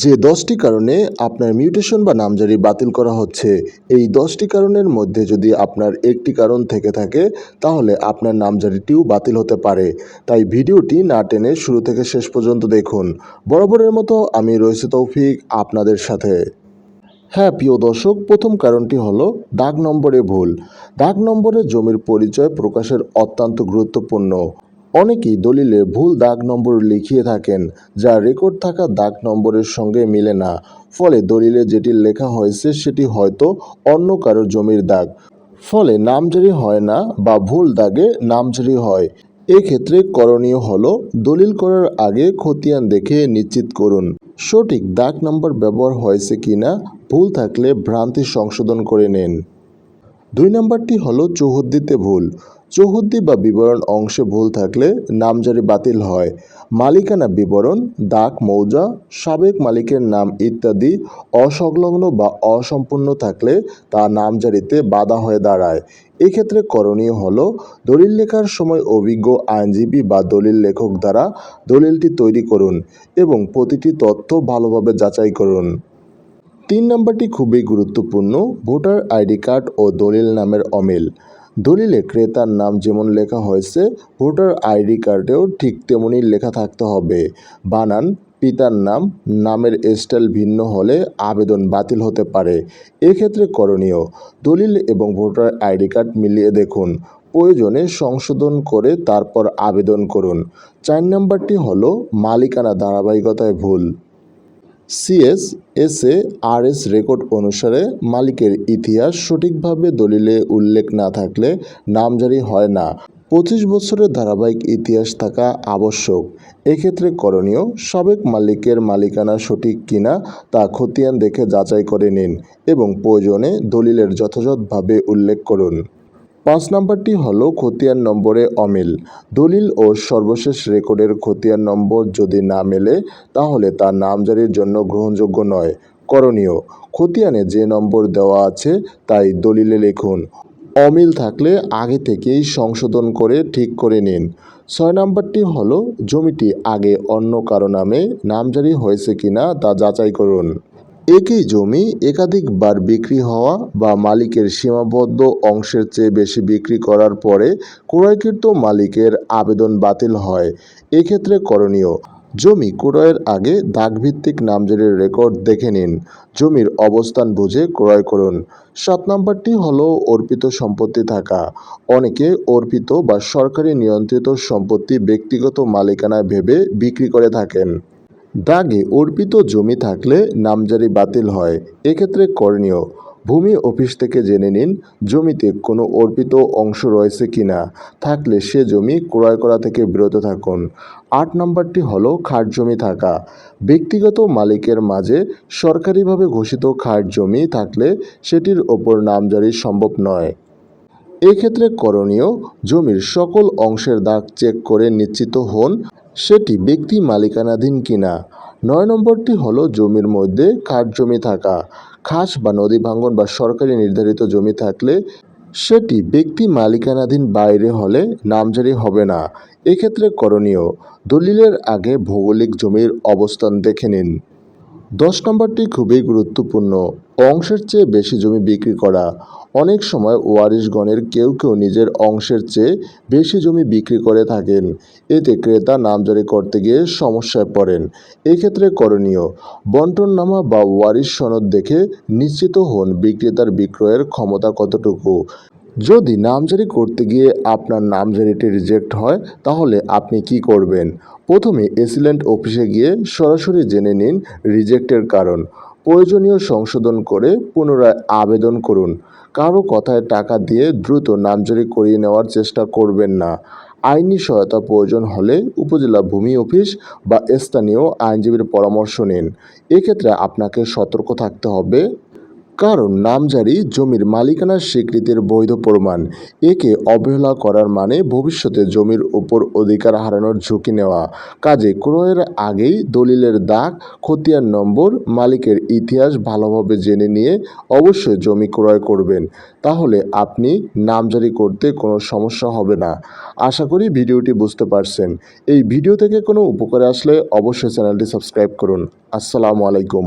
যে দশটি কারণে আপনার মিউটেশন বা নামজারি বাতিল করা হচ্ছে, এই দশটি কারণের মধ্যে যদি আপনার একটি কারণ থেকে থাকে, তাহলে আপনার নামজারিটিও বাতিল হতে পারে। তাই ভিডিওটি না টেনে শুরু থেকে শেষ পর্যন্ত দেখুন। বরাবরের মতো আমি রয়েছে তৌফিক আপনাদের সাথে। হ্যাঁ প্রিয় দর্শক, প্রথম কারণটি হলো দাগ নম্বরে ভুল। দাগ নম্বরে জমির পরিচয় প্রকাশের অত্যন্ত গুরুত্বপূর্ণ। অনেকেই দলিলে ভুল দাগ নম্বর লিখিয়ে থাকেন, যা রেকর্ড থাকা দাগ নম্বরের সঙ্গে মিলে না। ফলে দলিলে যেটি লেখা হয়েছে, সেটি হয়তো অন্য কারও জমির দাগ। ফলে নামজারি হয় না বা ভুল দাগে নামজারি হয়। এক্ষেত্রে করণীয় হলো দলিল করার আগে খতিয়ান দেখে নিশ্চিত করুন, সঠিক দাগ নম্বর ব্যবহার হয়েছে কিনা, ভুল থাকলে ভ্রান্তি সংশোধন করে নিন। দুই নম্বরটি হলো চৌহদ্দিতে ভুল। চৌহদ্দি বা বিবরণ অংশে ভুল থাকলে নামজারি বাতিল হয়। মালিকানা বিবরণ, দাগ, মৌজা, সাবেক মালিকের নাম ইত্যাদি অসংলগ্ন বা অসম্পূর্ণ থাকলে তা নামজারিতে বাধা হয়ে দাঁড়ায়। এক্ষেত্রে করণীয় হল, দলিল লেখার সময় অভিজ্ঞ আইনজীবী বা দলিল লেখক দ্বারা দলিলটি তৈরি করুন এবং প্রতিটি তথ্য ভালোভাবে যাচাই করুন। তিন নম্বরটি খুবই গুরুত্বপূর্ণ, ভোটার আইডি কার্ড ও দলিল নামের অমিল। দলিলে ক্রেতার নাম যেমন লেখা হয়েছে, ভোটার আইডি কার্ডেও ঠিক তেমনই লেখা থাকতে হবে। বানান, পিতার নাম, নামের স্টাইল ভিন্ন হলে আবেদন বাতিল হতে পারে। এক্ষেত্রে করণীয়, দলিল এবং ভোটার আইডি কার্ড মিলিয়ে দেখুন, প্রয়োজনে সংশোধন করে তারপর আবেদন করুন। চার নম্বরটি হলো মালিকানা ধারাবাহিকতায় ভুল। CS SA R S record অনুসারে মালিকের ইতিহাস সঠিকভাবে দলিলে উল্লেখ না থাকলে নামজারি হয় না। পঁচিশ বছরের ধারাবাহিক ইতিহাস থাকা আবশ্যক। এক্ষেত্রে করণীয়, সাবেক মালিকের মালিকানা সঠিক কিনা তা খতিয়ান দেখে যাচাই করে নিন এবং প্রয়োজনে দলিলের যথাযথভাবে উল্লেখ করুন। পাঁচ নম্বরটি হল খতিয়ান নম্বরে অমিল। দলিল ও সর্বশেষ রেকর্ডের খতিয়ান নম্বর যদি না মেলে, তাহলে তা নামজারির জন্য গ্রহণযোগ্য নয়। করণীয়, খতিয়ানে যে নম্বর দেওয়া আছে তাই দলিলে লিখুন, অমিল থাকলে আগে থেকেই সংশোধন করে ঠিক করে নিন। ছয় নম্বরটি হলো, জমিটি আগে অন্য কারও নামে নামজারি হয়েছে কিনা তা যাচাই করুন। একই জমি একাধিকবার বিক্রি হওয়া বা মালিকের সীমাবদ্ধ অংশের চেয়ে বেশি বিক্রি করার পরে ক্রয়কৃত মালিকের আবেদন বাতিল হয়। এক্ষেত্রে করণীয়, জমি ক্রয়ের আগে দাগভিত্তিক নামজারির রেকর্ড দেখে নিন। জমির অবস্থান বুঝে ক্রয় করুন। সাত নম্বরটি হল অর্পিত সম্পত্তি থাকা। অনেকে অর্পিত বা সরকারি নিয়ন্ত্রিত সম্পত্তি ব্যক্তিগত মালিকানায় ভেবে বিক্রি করে থাকেন। দাগে অর্পিত জমি থাকলে নামজারি বাতিল হয়। এক্ষেত্রে করণীয়, ভূমি অফিস থেকে জেনে নিন জমিতে কোনো অর্পিত অংশ রয়েছে কিনা। থাকলে সে জমি ক্রয় করা থেকে বিরত থাকুন। আট নম্বরটি হলো খাট জমি থাকা। ব্যক্তিগত মালিকের মাঝে সরকারিভাবে ঘোষিত খাট জমি থাকলে সেটির ওপর নামজারি সম্ভব নয়। এক্ষেত্রে করণীয়, জমির সকল অংশের দাগ চেক করে নিশ্চিত হন। সেটি ব্যক্তি মালিকানাধীন কিনা? নয় নম্বরটি হলো জমির মধ্যে খাস জমি থাকা। খাস বা নদী ভাঙ্গন বা সরকারি নির্ধারিত জমি থাকলে সেটি ব্যক্তি মালিকানাধীন বাইরে হলে নামজারি হবে না। এক্ষেত্রে করণীয়, দলিলের আগে ভৌগোলিক জমির অবস্থান দেখে নিন। দশ নম্বরটি খুবই গুরুত্বপূর্ণ। অংশের চেয়ে বেশি জমি বিক্রি করা। অনেক সময় ওয়ারিশগণের কেউ কেউ নিজের অংশের চেয়ে বেশি জমি বিক্রি করে থাকেন। এতে ক্রেতা নামজারি করতে গিয়ে সমস্যায় পড়েন। এক্ষেত্রে করণীয়, বন্টননামা বা ওয়ারিশ সনদ দেখে নিশ্চিত হন বিক্রেতার বিক্রয়ের ক্ষমতা কতটুকু। যদি নামজারি করতে গিয়ে আপনার নামজারিটি রিজেক্ট হয়, তাহলে আপনি কি করবেন? প্রথমে এসিলেন্ট অফিসে গিয়ে সরাসরি জেনে নিন রিজেক্টের কারণ। প্রয়োজনীয় সংশোধন করে পুনরায় আবেদন করুন। কারও কথায় টাকা দিয়ে দ্রুত নামজারি করিয়ে নেওয়ার চেষ্টা করবেন না। আইনি সহায়তা প্রয়োজন হলে উপজেলা ভূমি অফিস বা স্থানীয় আইনজীবীর পরামর্শ নিন। এক্ষেত্রে আপনাকে সতর্ক থাকতে হবে। কারণ নামজারি জমির মালিকানা স্বীকৃতির বৈধ প্রমাণ। একে অবহেলা করার মানে ভবিষ্যতে জমির উপর অধিকার হারানোর ঝুঁকি নেওয়া। কাজে ক্রয়ের আগেই দলিলের দাগ, খতিয়ান নম্বর, মালিকের ইতিহাস ভালোভাবে জেনে নিয়ে অবশ্যই জমি ক্রয় করবেন। তাহলে আপনি নামজারি করতে কোনো সমস্যা হবে না। আশা করি ভিডিওটি বুঝতে পারছেন। এই ভিডিও থেকে কোনো উপকারে আসলে অবশ্যই চ্যানেলটি সাবস্ক্রাইব করুন। আসসালামু আলাইকুম।